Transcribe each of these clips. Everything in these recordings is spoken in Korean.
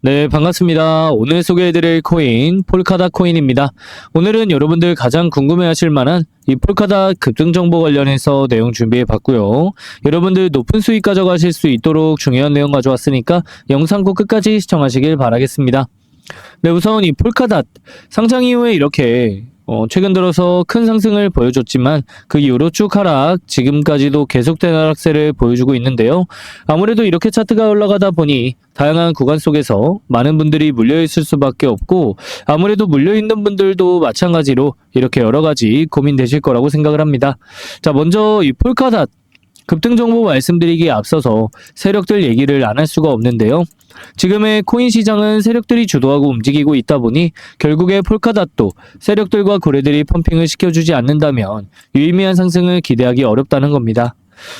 네, 반갑습니다. 오늘 소개해드릴 코인, 폴카다 코인입니다. 오늘은 여러분들 가장 궁금해하실 만한 이 폴카다 급등 정보 관련해서 내용 준비해 봤고요. 여러분들 높은 수익 가져가실 수 있도록 중요한 내용 가져왔으니까 영상 꼭 끝까지 시청하시길 바라겠습니다. 네, 우선 이 폴카닷 상장 이후에 이렇게 어, 최근 들어서 큰 상승을 보여줬지만 그 이후로 쭉 하락, 지금까지도 계속된 하락세를 보여주고 있는데요. 아무래도 이렇게 차트가 올라가다 보니 다양한 구간 속에서 많은 분들이 물려있을 수밖에 없고 아무래도 물려있는 분들도 마찬가지로 이렇게 여러 가지 고민되실 거라고 생각을 합니다. 자, 먼저 이 폴카닷 급등 정보 말씀드리기에 앞서서 세력들 얘기를 안 할 수가 없는데요. 지금의 코인 시장은 세력들이 주도하고 움직이고 있다 보니 결국에 폴카닷도 세력들과 고래들이 펌핑을 시켜주지 않는다면 유의미한 상승을 기대하기 어렵다는 겁니다.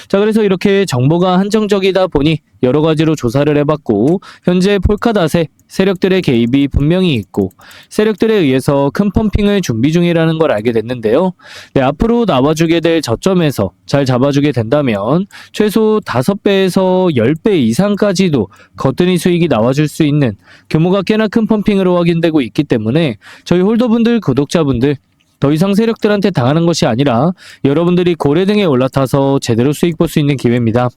자, 그래서 이렇게 정보가 한정적이다 보니 여러 가지로 조사를 해봤고, 현재 폴카닷에 세력들의 개입이 분명히 있고, 세력들에 의해서 큰 펌핑을 준비 중이라는 걸 알게 됐는데요. 네, 앞으로 나와주게 될 저점에서 잘 잡아주게 된다면, 최소 5배에서 10배 이상까지도 거뜬히 수익이 나와줄 수 있는 규모가 꽤나 큰 펌핑으로 확인되고 있기 때문에, 저희 홀더분들, 구독자분들, 더 이상 세력들한테 당하는 것이 아니라 여러분들이 고래 등에 올라타서 제대로 수익 볼 수 있는 기회입니다.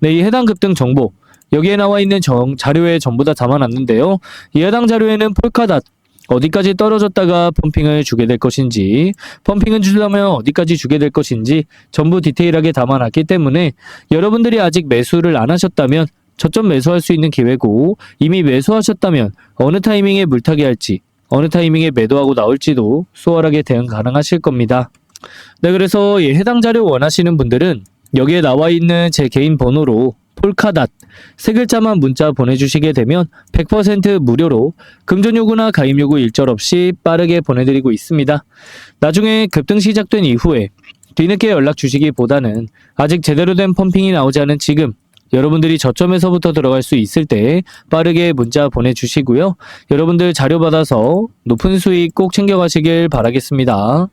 네, 이 해당 급등 정보 여기에 나와 있는 정, 자료에 전부 다 담아놨는데요. 이 해당 자료에는 폴카닷 어디까지 떨어졌다가 펌핑을 주게 될 것인지, 펌핑을 주려면 어디까지 주게 될 것인지 전부 디테일하게 담아놨기 때문에 여러분들이 아직 매수를 안 하셨다면 저점 매수할 수 있는 기회고 이미 매수하셨다면 어느 타이밍에 물타기 할지 어느 타이밍에 매도하고 나올지도 수월하게 대응 가능하실 겁니다. 네, 그래서 이 해당 자료 원하시는 분들은 여기에 나와 있는 제 개인 번호로 폴카닷 세 글자만 문자 보내주시게 되면 100% 무료로 금전 요구나 가입 요구 일절 없이 빠르게 보내드리고 있습니다. 나중에 급등 시작된 이후에 뒤늦게 연락 주시기보다는 아직 제대로 된 펌핑이 나오지 않은 지금 여러분들이 저점에서부터 들어갈 수 있을 때 빠르게 문자 보내주시고요. 여러분들 자료 받아서 높은 수익 꼭 챙겨가시길 바라겠습니다.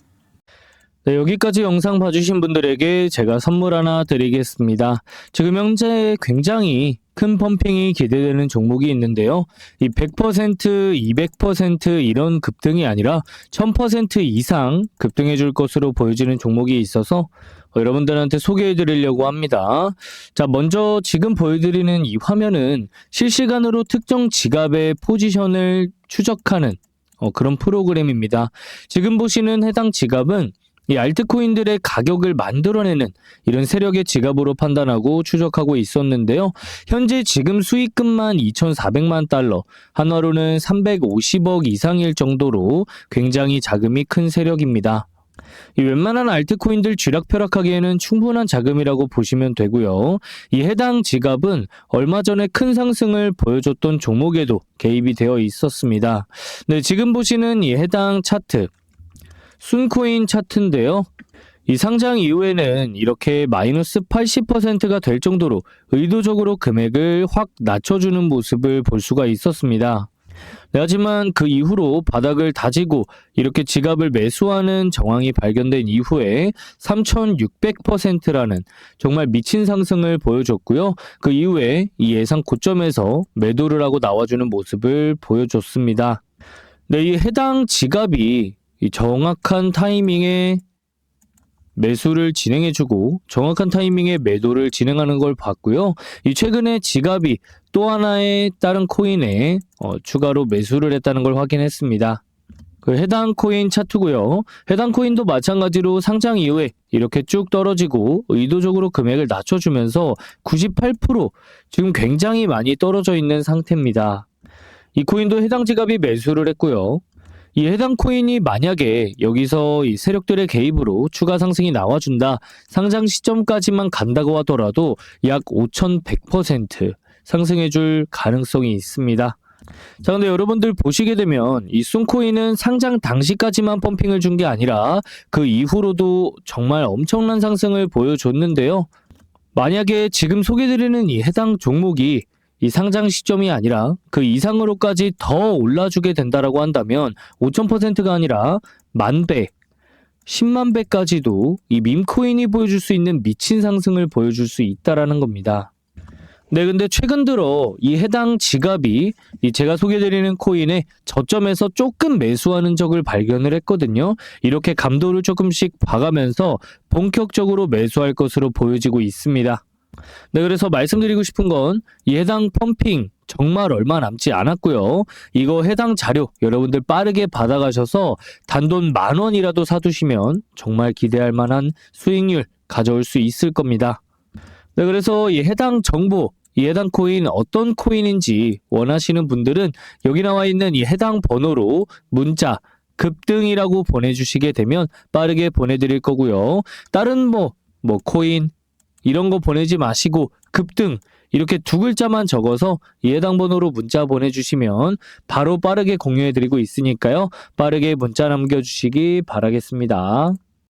네, 여기까지 영상 봐주신 분들에게 제가 선물 하나 드리겠습니다. 지금 현재 굉장히 큰 펌핑이 기대되는 종목이 있는데요. 이 100%, 200% 이런 급등이 아니라 1000% 이상 급등해 줄 것으로 보여지는 종목이 있어서 여러분들한테 소개해 드리려고 합니다. 자, 먼저 지금 보여드리는 이 화면은 실시간으로 특정 지갑의 포지션을 추적하는 어, 그런 프로그램입니다. 지금 보시는 해당 지갑은 이 알트코인들의 가격을 만들어내는 이런 세력의 지갑으로 판단하고 추적하고 있었는데요. 현재 지금 수익금만 2,400만 달러, 한화로는 350억 이상일 정도로 굉장히 자금이 큰 세력입니다. 이 웬만한 알트코인들 쥐락펴락하기에는 충분한 자금이라고 보시면 되고요. 이 해당 지갑은 얼마 전에 큰 상승을 보여줬던 종목에도 개입이 되어 있었습니다. 네, 지금 보시는 이 해당 차트, 순코인 차트인데요. 이 상장 이후에는 이렇게 마이너스 80%가 될 정도로 의도적으로 금액을 확 낮춰주는 모습을 볼 수가 있었습니다. 네, 하지만 그 이후로 바닥을 다지고 이렇게 지갑을 매수하는 정황이 발견된 이후에 3600%라는 정말 미친 상승을 보여줬고요. 그 이후에 이 예상 고점에서 매도를 하고 나와주는 모습을 보여줬습니다. 네, 이 해당 지갑이 이 정확한 타이밍에 매수를 진행해주고 정확한 타이밍에 매도를 진행하는 걸 봤고요. 이 최근에 지갑이 또 하나의 다른 코인에 어, 추가로 매수를 했다는 걸 확인했습니다. 그 해당 코인 차트고요. 해당 코인도 마찬가지로 상장 이후에 이렇게 쭉 떨어지고 의도적으로 금액을 낮춰주면서 98% 지금 굉장히 많이 떨어져 있는 상태입니다. 이 코인도 해당 지갑이 매수를 했고요. 이 해당 코인이 만약에 여기서 이 세력들의 개입으로 추가 상승이 나와준다, 상장 시점까지만 간다고 하더라도 약 5,100% 상승해줄 가능성이 있습니다. 자, 근데 여러분들 보시게 되면 이 순코인은 상장 당시까지만 펌핑을 준 게 아니라 그 이후로도 정말 엄청난 상승을 보여줬는데요. 만약에 지금 소개드리는 이 해당 종목이 이 상장 시점이 아니라 그 이상으로까지 더 올라주게 된다라고 한다면 5,000%가 아니라 만 배, 10만 배까지도 이 밈코인이 보여줄 수 있는 미친 상승을 보여줄 수 있다라는 겁니다. 네, 근데 최근 들어 이 해당 지갑이 이 제가 소개드리는 코인의 저점에서 조금 매수하는 적을 발견을 했거든요. 이렇게 감도를 조금씩 봐가면서 본격적으로 매수할 것으로 보여지고 있습니다. 네, 그래서 말씀드리고 싶은 건이 해당 펌핑 정말 얼마 남지 않았고요. 이거 해당 자료 여러분들 빠르게 받아가셔서 단돈 만 원이라도 사두시면 정말 기대할 만한 수익률 가져올 수 있을 겁니다. 네, 그래서 이 해당 정보, 이 해당 코인 어떤 코인인지 원하시는 분들은 여기 나와 있는 이 해당 번호로 문자 급등이라고 보내주시게 되면 빠르게 보내드릴 거고요. 다른 뭐, 뭐 코인 이런 거 보내지 마시고 급등 이렇게 두 글자만 적어서 이 해당 번호로 문자 보내주시면 바로 빠르게 공유해드리고 있으니까요. 빠르게 문자 남겨주시기 바라겠습니다.